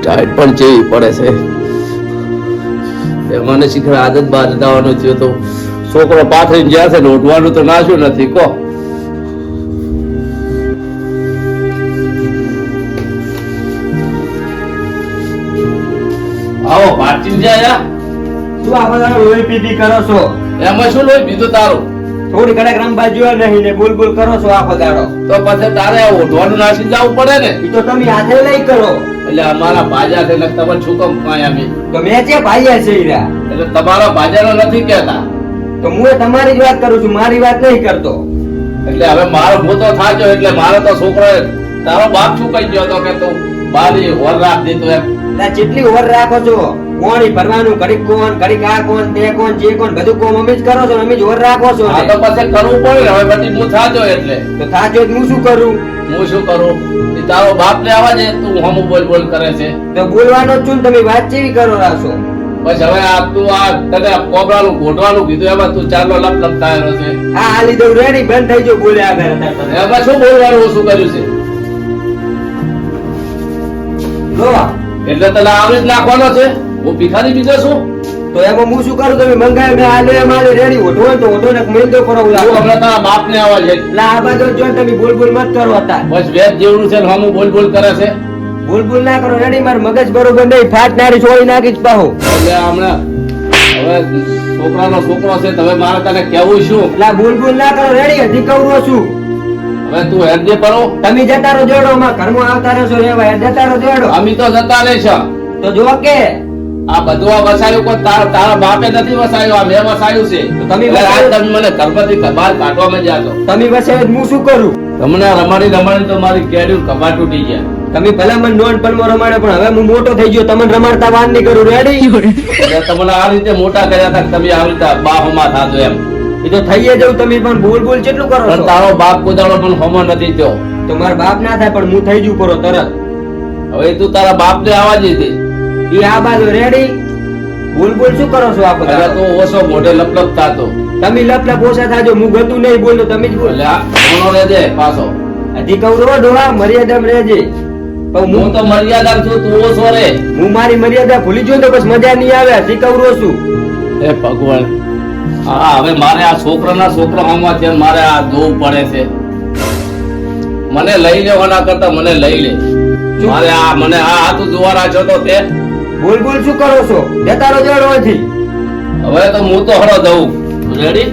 Tight પણ જેવી પડે છે. એ મને શીખર આદત બાદ દાવાનો થયો તો છોકરો પાથરી જ્યાં છે ને ઉઠવાનું તો નાશું નથી કો આવો પાટીલ જાય તું આ બધા લોહી પીધી કરો છો? એમાં શું લોહી પીધું તારું? થોડી ઘણા ગ્રામ બાજુ નહીં ને બોલ બોલ કરો છો આખો દાડો તો પછી તારે ઓઢવાનું નાસી જવું પડે ને? તો તમે હાથે લઈ કરો. એટલે અમારા ભાજા છે એટલે તમે શું કામ કાંઈ અમે? તો મેં જે ભાઈ છે ઈરા એટલે તમારા ભાજાનો નથી કહેતા. તો હું એ તમારી જ વાત કરું છું મારી વાત નહીં કરતો. એટલે હવે મારો ભૂતો થાજો એટલે મારો તો છોકરો તારો બાપ શું કહી ગયો હતો કે તું બારી હોર રાખ દીધું એમ. ના જેટલી ઓર રાખો છો કોણ ભરવાનું ઘડીક કોણ ઘડીક આ કોણ તે કોણ જે કોણ બધું કોમ અમે જ કરો છો અમે જોર રાખો છો આ તો પછી કરવું પડે હવે પછી હું થાજો એટલે. તો થાજો હું શું કરું? હું શું કરું? તારો બાપ ને આવા દે તું હમ બોલ બોલ કરે છે. તો બોલવાનો જ છું તમે વાત કેવી કરો રાશો બસ હવે આ તું આ તને આ કોબરાનું ઘોટવાનું કીધું એમાં તું ચાલો લપ લપ થયેલો છે. આ હાલી દઉં રેડી બંધ થઈ જો બોલે હતા એમાં શું બોલવાનું શું કર્યું છે? લો એટલે તને આવી જ નાખવાનો છે? હું ભિખારી બીજો છું? તો એમાં હું શું કરું? તમે મંગાવ્યું મેં આલે એમ રેડી ઓઢો તો ઓઢો ને મેલ દો કરો હું હમણાં તારા બાપ ને આવા છે લા આ બાજુ જો તમે બોલ બોલ મત કરો હતા બસ વેદ જેવડું છે હમું બોલ બોલ કરે છે. બોલ બોલ ના કરો રેડી માર મગજ બરોબર નહીં. ફાટ નારી છોડી નાખી જ પાહો. એટલે હમણાં હવે છોકરાનો છોકરો છે તો હવે મારે તને કેવું શું? લા બોલ બોલ ના કરો રેડી હજી કહું છું. હવે તું હેડજે પરો તમે જતા રહો જોડો માં ઘરમાં આવતા રહેશો રેવા હેડ જતા રહો જોડો. અમે તો જતા રહેશ. તો જો કે આ બધું આ વસાયું પણ તારા તારા બાપે નથી વસાયું આ મેં વસાયું છે. તમે વસાયું? તમે મને ઘરમાંથી બહાર કાઢવામાં જાતો તમે વસે હું શું કરું? તમને રમાડી રમાડી તો મારી કેડ્યું કબાટ તૂટી ગયા. તમે ભલા મને નોન પલમો રમાડે પણ હવે હું મોટો થઈ ગયો તમને રમાડતા વાન નહીં કરું રેડી તમને આ રીતે મોટા કર્યા હતા તમે આવી રીતે બાહોમાં થાતો એમ. એ તો થઈ જવું તમે પણ બોલ બોલ કેટલું કરો પણ તારો બાપ કોદાળો પણ હોમો નથી થયો. તો મારા બાપ ના થાય પણ હું થઈ જઉં કરો તરત. હવે તું તારા બાપ ને જ દીધી એ આ બાજુ રેડી બોલ બોલ શું કરો છો આ બધા? તો ઓછો મોઢે લપલપતા તો તમે લપ લપ ઓછા થાજો હું ગતું નહીં બોલતો તમે જ બોલ ઓનો રેજે પાછો. હજી કહું રો ડોહા મર્યાદામ રહેજે. પણ હું તો મર્યાદા છું તું ઓછો રે. હું મારી મર્યાદા ભૂલી જો તો બસ મજા નહીં આવે હજી કહું છું. એ ભગવાન. હા હવે મારે આ છોકરાના છોકરા હોમવા છે મારે આ જોવું પડે છે. મને લઈ લેવાના કરતા મને લઈ લે. મારે આ મને આ હાથું જોવાના છો તો તે બોલ બોલ શું કરો છો? જતા રહો જોડો અહીંથી. હવે તો હું તો હળો દઉં રેડી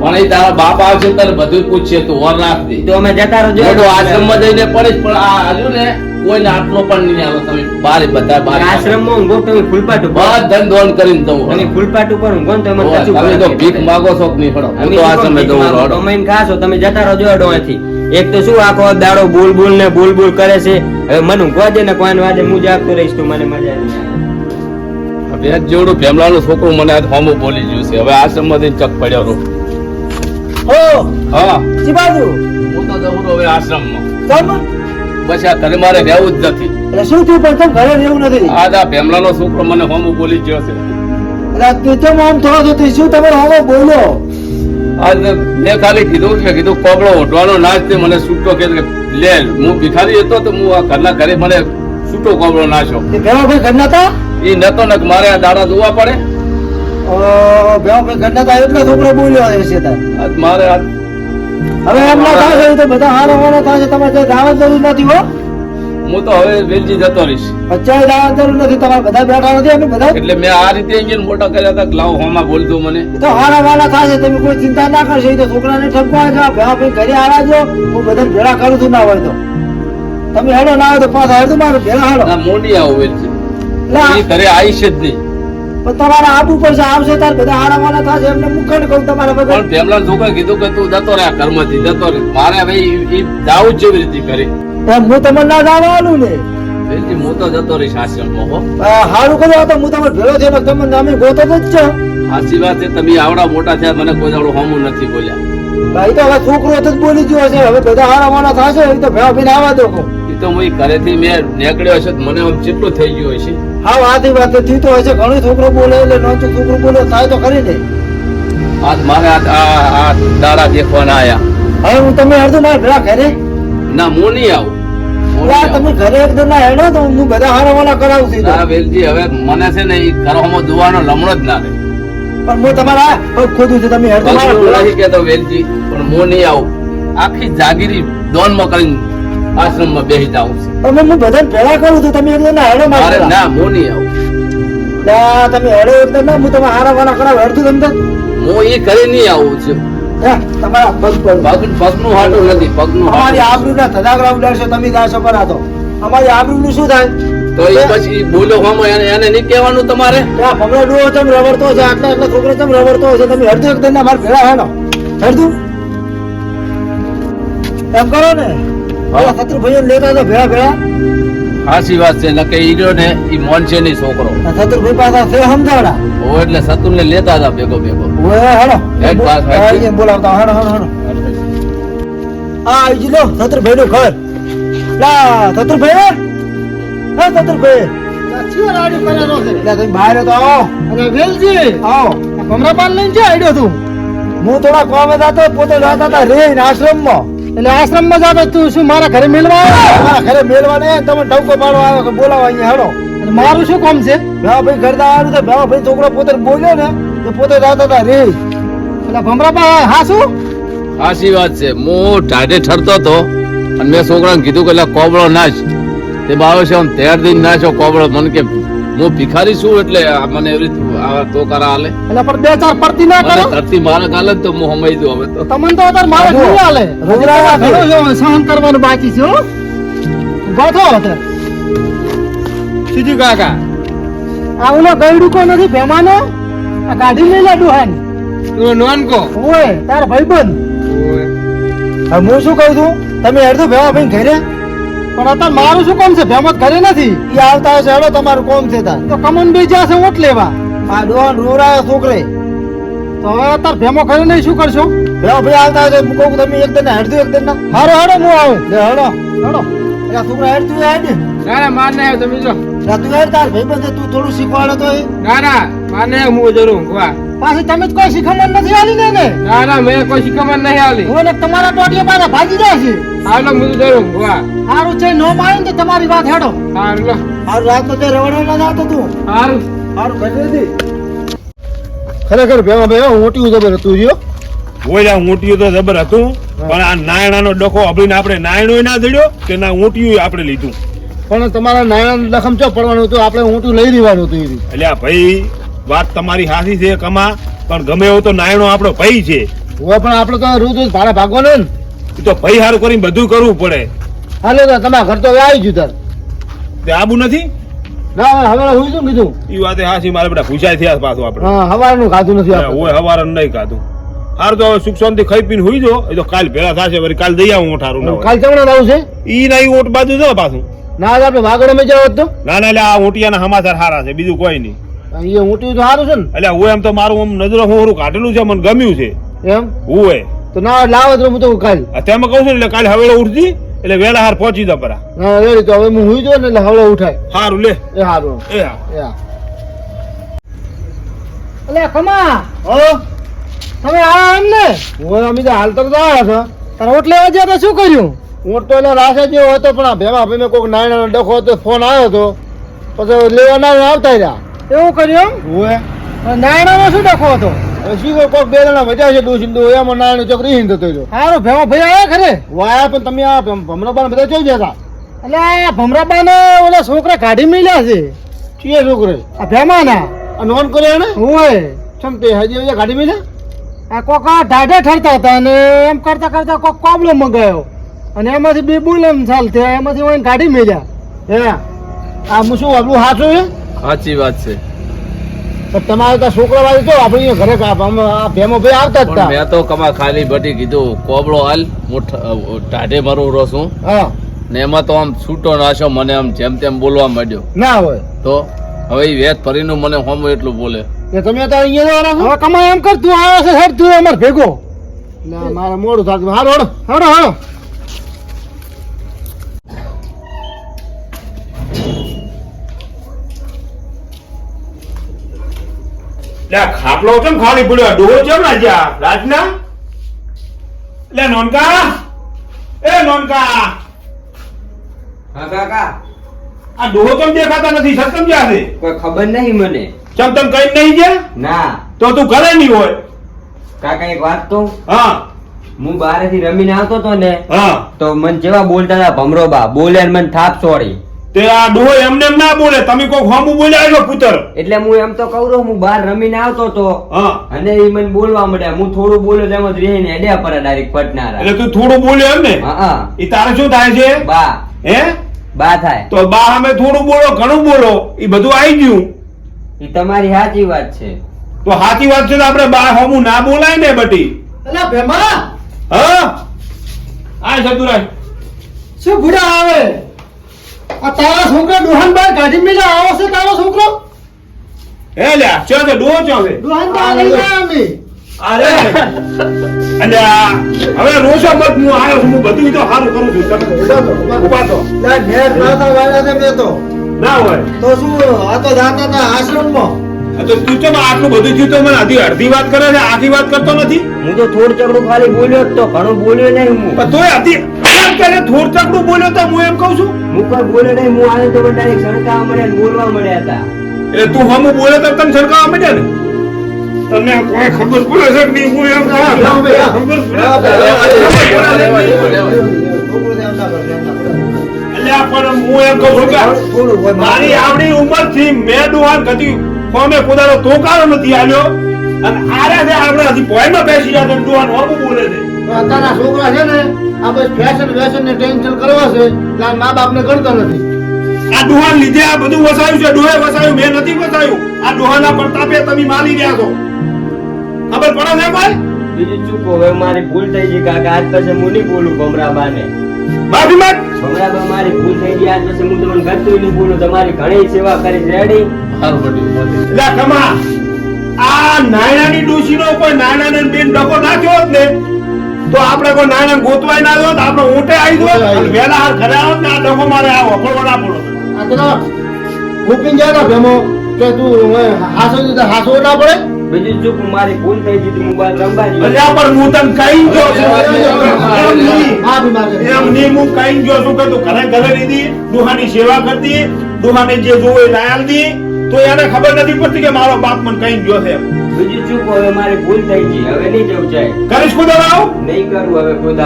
પણ એ તારા બાપ આવશે તને બધું પૂછશે તું ઓર રાખ દે તો અમે જતા રહો જોડો આશ્રમમાં જઈને પડીશ પણ આ આજુ ને કોઈ આટલો પણ નહીં આવે તમે બારે બધા બારે આશ્રમમાં ઊંઘો તમે ફૂલપાટ ઉપર? ધન દોન કરીને દઉં અને ફૂલપાટ ઉપર ઊંઘો ને તમે તો ભીખ માંગો છો કે નહીં પડો હું તો આશ્રમે દઉં કમાઈને ખાશો તમે જતા રહો જોડો અહીંથી. એક તો શું આખો દાડો બોલ બોલ ને બોલ બોલ કરે છે? હવે મને ઊંઘવા દે ને કોઈને વાજે હું જાગતો રહીશ તું મને મજા આવી બે જેવડું ભેમલાનું છોકરું મને આજ હોમો બોલી ગયું છે. હવે આશ્રમમાંથી ચક પડ્યો રો ઓ હા. જી બાજુ. હું તો જવું હવે આશ્રમમાં. તમ બસ આ ઘરે મારે રહેવું જ નથી. એટલે શું થયું પણ તમે ઘરે રહેવું નથી? આજ આ ભેમલાનો છોકરો મને હોમો બોલી ગયો છે. એટલે તું તો આમ થોડો તો શું તમે હોમો બોલો? મેં ખાલી કીધું કે કીધું કોબળો ઓઢવાનો નાશ તે મને છૂટો કે લે હું ભિખારી હતો તો હું આ ઘરના ઘરે મને છૂટો કોબળો નાશો. ભેવા ભાઈ ઘરના હતા? એ નતો ને મારે આ દાડા જોવા પડે. ભેવા ભાઈ ઘરના હતા એટલે છોકરો બોલ્યો હશે મારે હવે એમ ના થાય તો બધા હારો હારો થાય તમે તમારે કઈ દાવત જરૂર નથી હો. હું તો હવે વેલજી જતો રહીશ. અત્યારે જરૂર નથી તમારે બધા બેઠા નથી અમે બધા? એટલે મેં આ રીતે ઇન્જિન મોટા કર્યા હતા લાવ હોમાં બોલતો મને. તો હારા થાય છે તમે કોઈ ચિંતા ના કરશો તો છોકરાને ઠપકો છે ભેવા ભાઈ ઘરે આરાજો હું બધા ભેળા કરું છું ના હોય તો. તમે હેડો ના હોય તો પાછા હેડો મારું ભેળા હાડો. ના મોડી આવું વેલજી. લા. એ ઘરે આવીશ જ નહીં. પણ આબુ આપવું પડશે આવશે તાર બધા હારા વાળા થશે એમને મુખંડ કહું તમારા વગર? પણ ભેમલા છોકરા કીધું કે તું જતો રહે આ ઘરમાંથી જતો રહે. મારે હવે એ જ જેવી રીતે કરી એમ હું તમને ના જવાનું ને. વેલજી હું તો જતો રહીશ આશ્રમમાં હો હારું કર્યો તો હું તમારે ભેળો થયો ને તમને અમે ગોતો જ છે. સાચી વાત છે તમે આવડા મોટા થયા મને કોઈ દાડો હોમું નથી બોલ્યા. ભાઈ તો હવે છોકરો તો બોલી ગયો છે હવે બધા હારા વાળા થશે એ તો ભેળા ભીને આવા દો. એ તો હું ઘરેથી મેં નીકળ્યો છે તો મને આમ ચેટલું થઈ ગયું હશે. હા વાતી વાતથી તો હશે ઘણું છોકરો બોલે એટલે નોચો છોકરો બોલે થાય તો ખરી ને. આજ મારે આ દાડા દેખવાના આયા. હવે હું તમે અડધું મારે ભેળા ઘરે ના હું નહીં આવું. હું આ નહીં તમે ઘરે એકદમ ના હેડો તો હું બધા હારાવાના કરાવું છું. ના વેલજી હવે મને છે ને ઈ કરવામાં દુવાનો લમણો જ ના રહે પણ હું તમારા ખોદું છું તમે હેડો. મારા પગનું ભેળા નથી કહેતો વેલજી પણ હું નહીં આવું. આખી જાગીરી દોનમાં કરીને આશ્રમમાં બેસી જાઉં છું. હું બધાને ભેળા કરું છું તમે એકદમ ના હેડો મારે ના હું નહીં આવું. ના તમે હેડો એકદમ ના હું તમે હારાવાના કરાવું હેડતું તમને. હું એ કરી નહીં આવું છું. તમારા પગ પર. પગ પગનું હાટું નથી પગનું અમારી હાટું આબરૂ ઉડાડશો તમે જાશો કરા તો અમારી આબરૂ શું થાય? તો એ પછી બોલ્યો હોમો એને એને નહીં કહેવાનું તમારે? ત્યાં ભમરો ડુઓ ચમ રવડતો છે આટલા આટલા છોકરો ચમ રવડતો છે? તમે મારા ભેળા હેડો હેડતું એમ કરો ને. હા. શત્રુભાઈ લેતા તો ભેળા ભેળા. સાચી વાત છે નકે ઈડો ને ઈ મોન છે નહીં છોકરો. આ શત્રુભાઈ પાસે છે સમજાવડા? ઓ એટલે સતુલ ને લેતા હતા ભેગો ભેગો. ઓ હેડો એક પાસ, હેડ. હા, બોલાવતા હેડો હેડો હેડો આ આઈ લો શત્રુભાઈ નું ઘર. લા શત્રુભાઈ હે શત્રુભાઈ ચિયો રાડ્યો કરેલો છે. લા તમે બહાર તો આવો. અને વેલજી. આવો. ભમરાપાન લઈને છે આડ્યો તું હું થોડા કોમે જતો પોતે જતા હતા રે આશ્રમમાં. એટલે આશ્રમમાં જાતો તું શું મારા ઘરે મેળવા આવ્યો મારા ઘરે મેળવા ને તમે ટવકો પાડવા આવ્યો કે બોલાવા અહીંયા હેડો. એટલે મારું શું કામ છે? ભાઈ ભાઈ ઘરદા આવ્યું તો ભેવા ભાઈ છોકરો પોતે બોલ્યો ને તો પોતે જતા હતા રે. એટલે ભમરાપા હા શું? સાચી વાત છે. હું ઢાઢે ઠરતો હતો અને મેં છોકરાને કીધું કે કોબળો નાચ તે બાવે છે આમ તેર દિન નાચો કોબળો. મને કે હું ભિખારી છું એટલે મને એવી રીતે આ તો કરા હાલે. એટલે પણ બે ચાર પડતી ના કરો. ધરતી મારે ગાલે તો હું સમય દઉં હવે તો. તમને તો અત્યારે મારે શું હાલે. જો સહન કરવાનું બાકી છે ગોઠો હવે. સીધું કાકા. આ ઓલો ગયડું કો નથી ભેમાનો? આ ગાડી લઈ લાડુ હાન તું નોન કો ઓય તાર ભાઈબંધ. હવે હું શું કહું છું? તમે હેડતો ભેવા ભાઈ ઘરે. પણ અત્યારે મારું શું કામ છે? ભેમત ઘરે નથી. એ આવતા હશે હેડો તમારું કોમ છે તાર. તો કમન બે જશે ઓટ લેવા. આ ડોન રોરાયો છોકરે. તો હવે અત્યારે ભેમો ઘરે નહીં શું કરશો? ભેવા ભાઈ આવતા હશે. હું કહું તમે એક દિન હેડતું એક દિન હારો હેડો હું આવું. લે હેડો. હાલો એટલે છોકરા હેડતું હેડ. ને ના ના માર ના તમે જો તું હેડ તાર ભાઈ છે તું થોડું શીખવાડો તો ના ના માર ના હું જરૂર વાહ પાછી તમે જ કોઈ શિખામણ નથી આલી ને ને ના ના મેં કોઈ શીખવણ નહીં આલી ઓલે તમારા ટોટી પાછા ભાગી જાય છે હાલો મુજ દેરો વાહ હારું છે નો માયું તો તમારી વાત હેડો. હારું હારું રાત તો તે રવડો ના જાતો તું. હારું. હારું ઘરે ખરેખર ભેવા ભાઈ મોટી જબર હતું જો ઓયલા ઊંટિયું તો જબર હતું. પણ આ નાયણાનો ડખો અભીને આપણે નાયણો ના દડ્યો કે ના ઊંટિયું આપણે લીધું? પણ તમારા નાયણ લખમ ચો પડવાનું હતું? આપણે ઊંટું લઈ લેવાનું હતું એટલે આ ભાઈ વાત તમારી સાચી છે કમા. પણ ગમે એવો તો નાયણો આપણો ભાઈ છે. હવે પણ આપણે તો રોજ રોજ ભાડા ભાગવાનું ને. તો ભાઈ હારું કરીને બધું કરવું પડે. હાલો તો તમારા ઘર તો હવે આવી ગયું તાર. તે આબુ નથી? ના હવે હું શું કીધું? એ વાતે હાસી મારે બધા પૂછાય થયા પાછું આપણે. હા હવારનું ખાધું નથી આપણે. ઓય હવારે નહીં ખાધું. હારું તો હવે સુખ શાંતિ ખાઈ પીને હુઈ જો. એ તો કાલ ભેળા થશે વળી કાલ દઈ આવું ઊંઠારું ના કાલ ચમણા લાવું છે? ઈ ના ઊંટ બાજુ જો પાછું. ના આપણે વાગડો મેં જાવ તો. ના ના એટલે આ ઊંટિયાના સમાચાર સારા છે બીજું કોઈ નહીં. એ ઊંટું તો સારું છે ને. એટલે હું એમ તો મારું આમ નજરો હું કાઢેલું છે મને ગમ્યું છે. એમ? હું તો ના લાવો તો હું તો કાલ. તેમાં કહું છું એટલે કાલે હવે ઉઠજી એટલે વેળા હાર પહોંચી દો પરા. હા રેડી તો હવે હું હુઈ જો ને એટલે હવે ઉઠાય. સારું લે. એ સારું એ હા. એટલે કમા હો? તમે આ એમ ને? હું અમે તો હાલ તો આવ્યા છો. તારે ઓટ લેવા ગયા તો શું કર્યું? ઓટ તો એનો રાસે જેવો હતો પણ આ ભેમા ભાઈને કોઈક નાયણાનો ડખો હતો ફોન આવ્યો હતો. પછી લેવા ના આવતા રહ્યા. એવું કર્યું હું નાયણાનો શું ડખો હતો? શીખો કોઈક બે જણા મજા છે ડોસી ડો એમાં નાયણો ચોકરી રીહીન થતો રહ્યો સારું ભાઈ આવ્યા ખરે? વાયા પણ તમે આ હમણાં બધા જોઈ ગયા એટલે આ ભમરાબાને ઓલા છોકરા કાઢી મેલ્યા છે. છીએ છોકરે આ ભેમાના. આ નોન કર્યો ને હોય. ચમ તે હજી હજી ગાડી મેલે આ કોક આ ઢાઢે ઠરતા હતા અને એમ કરતા કરતા કોક કોબલો મંગાયો. અને એમાંથી બે બુલેમ ચાલ થયા એમાંથી ઓઈને કાઢી મેલ્યા હે આ હું શું આપણું હાથું છે સાચી વાત છે. પણ તમારે ત્યાં છોકરા વાળી તો આપણે ઘરે ભેમો ભાઈ આવતા જ પણ હતા મેં તો કમા ખાલી બટી કીધું કોબળો હાલ હું ટાઢે મારું રોસું હા. ને એમાં તો આમ છૂટો નાશો મને આમ જેમ તેમ બોલવા માંડ્યો. ના હોય. તો હવે ઈ વેત ફરીનું મને હોમ એટલું બોલે. એ તમે તો અહીંયા હવે કમાય એમ કર તું આવ્યો છે હેડ તું અમાર ભેગો. ના મારે મોડું થતું. હારો હારો હડો લે ખાટલો કેમ ખાલી પડ્યો? ડોહો કેમ ના રાજના? લે નોનકા? એ નોનકા! હા કાકા. આ ડોહો કેમ દેખાતા નથી? સર સમજ્યા છે? કોઈ ખબર નહીં મને. ચમ તમ કઈ નહીં છે ના. તો તું ઘરે નહીં હોય? કાકા એક વાત તો હા. હું બારેથી રમીને આવતો તો ને હા. તો મને જેવા બોલતા હતા ભમરોબા બોલે ને મને થાપ છોડી તે આ ડોહો એમને એમ ના બોલે. તમે કોઈ હોમું બોલ્યા છો પુત્ર? એટલે હું એમ તો કહું હું બહાર રમીને આવતો તો હા. અને એ મને બોલવા મળ્યા હું થોડું બોલ્યો તેમ જ રહીને એડ્યા પર ડાયરેક્ટ પટનારા. એટલે તું થોડું બોલ્યો એમ ને હા. એ તારે શું થાય છે? બા. હે? બા થાય. તો બા અમે થોડું બોલો ઘણું બોલો. એ બધું આવી ગયું. એ તમારી સાચી વાત છે. તો સાચી વાત છે તો આપણે બા હોમું ના બોલાય ને બટી. અલા ભેમા! હા? આ સતુરાજ શું ભૂડા આવે? આ તારા છોકરા ડોહાન બાર કાઢી મેલા આવો છે તારો છોકરો? એ લે ચો તો ડોહો ચો છે ડોહાન બાર લઈ અમે. અરે અને હવે રોજો મત હું આવ્યો છું હું બધું તો સારું કરું છું. તમે ઊભા તો ત્યાં ઘેર નાતા વાળા છે. મેં તો ના હોય. તો શું આ તો જાતા હતા આશ્રમમાં. આ તો તું તો આટલું બધું થયું તો મને અડધી અડધી વાત કરે છે આખી વાત કરતો નથી? હું તો થોડ ચગડું ખાલી બોલ્યો જ તો ઘણું બોલ્યો નહીં હું. તોય અડધી વાત કરે થોડ ચકડું બોલ્યો તો હું એમ કહું છું? હું કોઈ બોલ્યો નહીં હું આવ્યો તો ડાયરેક્ટ સરકાવા મળ્યા બોલવા મળ્યા હતા. એટલે તું હમ બોલે તો તને સરકાવા મળ્યા ને? તમને કોઈ ખબર પડે છે કે નહીં? હું એમ. ખબર એમ એમ એમ. મારી આવડી ઉંમરથી મેં ડુહાન કદી કોમે પોતાનો તોકારો નથી આલ્યો. અને આરે છે આપણે હજી પોઈમાં બેસી જાય બોલે છે. અત્યારના છોકરા છે ને આ બસ ફેશન વેશન ને ટેન્શન કરવા છે એટલે મા બાપ ને ગણતા નથી. આ ડુહાન લીધે આ બધું વસાયું છે ડોહે વસાયું મેં નથી વસાયું. આ ડોહાના પ્રતાપે તમે મારી રહ્યા છો. ખબર પડે છે ભાઈ? બીજું ચૂકો હવે મારી ભૂલ થઈ ગઈ કાકા આજ પછી હું નહીં બોલું ભમરાબા ને માફી માંગ ભમરાબા મારી ભૂલ થઈ ગઈ આજ પછી હું તમને ગતું નહીં બોલું તમારી ઘણી સેવા કરી રેડી પોતે. ખમા. આ નાયણાની ડોશીનો કોઈ નાયણાને બેન ડકો નાખ્યો હોત ને. તો આપણે કોઈ નાયણા ગોતવાય ના દો આપણે ઊંટે આવી દો વેલા હાર ઘરે આવો ને આ ડકો મારે આવો પડવો ના પડો આ તો ના જાય ના ભેમો કે તું હાસો તો હાસો ના પડે બીજું જો મારી ભૂલ થઈ ગઈ હું બાર રમવા ગયો. અલ્યા પણ હું તને કઈ ગયો છું એમ નહીં. હું કઈ ગયો છું કે તું ઘરે ઘરે લીધી દુહાની સેવા કરતી ડુહાને જે જોવે એ લાયા દી તો એને ખબર નથી પડતી કે મારો બાપ મને કઈ ગયો છે એમ. બીજું ચૂક હવે મારી ભૂલ થઈ ગઈ હવે નહીં જવું જાય કરીશ કુદાડો આવો નહીં કરું હવે કોઈ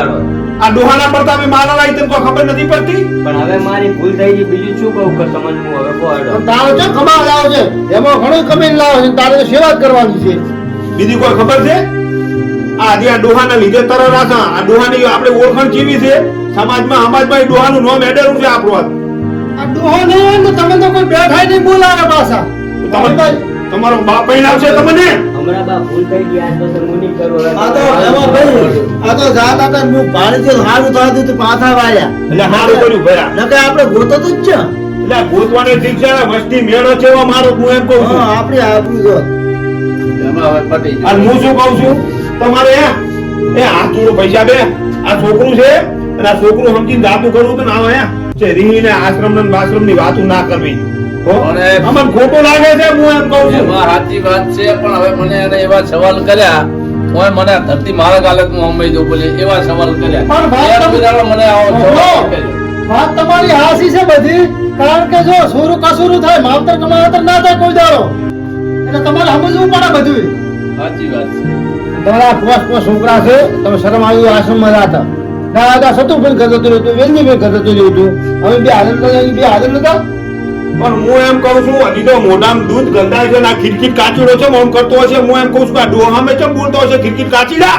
આ ડોહાના પ્રતાપે મારા લાઈ તને કોઈ ખબર નથી પડતી? પણ હવે મારી ભૂલ થઈ ગઈ બીજું શું કહું કે તમને હું હવે કોડો તારો છે ખમા લાવો છે. એમાં ઘણો કમાઈને લાવો છે તારે તો સેવા કરવાની છે. બીજી કોઈ ખબર છે? આ આજે આ ડોહાના લીધે તર રાખા આ ડોહાની આપણે ઓળખાણ કેવી છે? સમાજમાં સમાજમાં ડોહાનું નામ એડેરું છે આપણું આ ડોહો નહીં હોય તો તમે તો કોઈ બેઠાય નહીં બોલાવે પાછા. આ તમારો બાપ આવશે તમને? હમણાં બા ભૂલ થઈ ગઈ આજ પછી હું નહીં આ તો એમાં ભાઈ આ તો જાતા હતા હું છે સારું થતું તું પાછા વાળ્યા. એટલે હારું કર્યું ભયા. નકે આપણે ગોતો તો જ છે. એટલે ગોતવાની ઠીક છે વસ્તી મેળો છે એવો મારો હું એમ કહું છું. હા આપણે આપણી જો. અને હું શું કહું છું? તમારે એ આ થોડું પૈસા બે આ છોકરું છે અને આ છોકરું સમજીને દાતું કરવું તો ના હોય છે રીહીને આશ્રમ ને આશ્રમની વાતું ના કરવી. હો? ખોટું લાગે છે હું એમ કહું છું. સાચી વાત છે પણ હવે મને એને એવા સવાલ કર્યા. ઓય મને ધરતી મારા ગાલત અંબાઈ દઉં બોલે એવા સવાલ કર્યા. પણ વાત યાર, તમે- બિચારો મને આવો વાત તમારી હાસી છે બધી કારણ કે જો સોરું કસુરું થાય માવતર કમાવતર ના થાય કોઈ દાડો. એટલે તમારે સમજવું પડે બધું સાચી વાત છે. તમારા પોસ પોસ છોકરા છે તમે શરમ આવ્યું આશ્રમમાં હતા સતુભાઈ કરતો હતું કરતો હતું. અમે બે હાજર બે હાજર નતા? પણ હું એમ કહું છું હજી તો મોઢામાં દૂધ ગંધાય છે ના આ ખીરખીર કાચીડો છે મોમ કરતો હશે હું એમ કહું છું આ ડોહા ડોહામે કેમ બોલતો હશે? ખીટખીટ કાચીડા!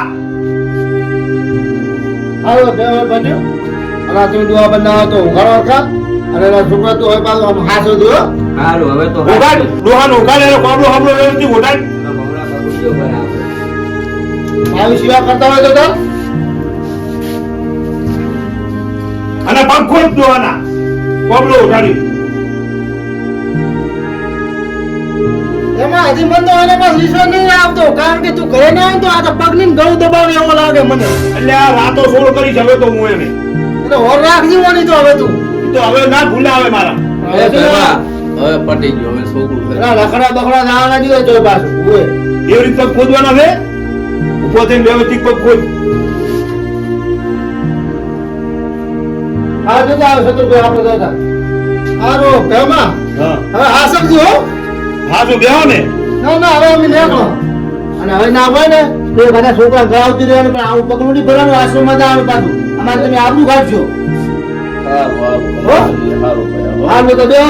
હાલો દેવ બન્યો અને આ તમે દુઆ બનાવો તો ઉઘાડો હતા અને એના છોકરા તો હવે પાછો આમ હાસો દો સારું હવે તો ઓગાડ ડોહા નો ઉગાડ એનો વ્યવસ્થિત ઉગાડ ભમરાબા બીજો આવી. સેવા કરતા હોય તો તો. અને પગ ખોટ ડોહાના. કોબળો ઉગાડી ના હજી મને તો આને પાસ વિશ્વાસ નહીં આવતો. કારણ કે તું ઘરે ના આવ્યો તો આ તો પગની ગળું દબાવે એવો લાગે મને. એટલે આ વાતો સોળ કરી જવે તો હું એને. એટલે હોર રાખજી ઓની તો હવે તું. તો હવે ના ભૂલાવે મારા. હવે પટી ગયો હવે છોકરું ના લખડા બખડા ના લાગી તો પાછું. ઓય એવી રીતે ખોદવાના છે? પોતે વ્યવસ્થિત પગ ખોદ. આ જતા આવશે તો આપણે જતા. આરો પેમા હવે આ સમજો હો બેહો ને. ના ના હવે અમે નીકળો. અને હવે ના હોય ને તો એ બધા છોકરા ગળાવતી રહેવાનું પણ આવું પગલું નહીં ભરવાનું આશ્રમમાં જવાનું પાછું. અમારે તમે આબરું કાઢજો. હારું, તો એ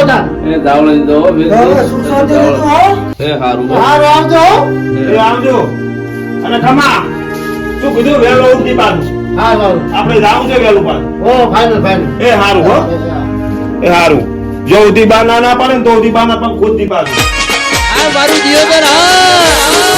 એ હારું. આવજો એ. આવજો. અને ખમા શું કીધું વહેલો ઉઠી પાછું. હા આપણે જાવું છે વહેલું પાછું. હો ફાઇનલ ફાઇનલ એ હારું હો. એ હારું. જો ઉધી ના ના પડે ને તો ઉધી બા ના પણ ખુદ દી પાછું. આ મારું દિયોદર હા.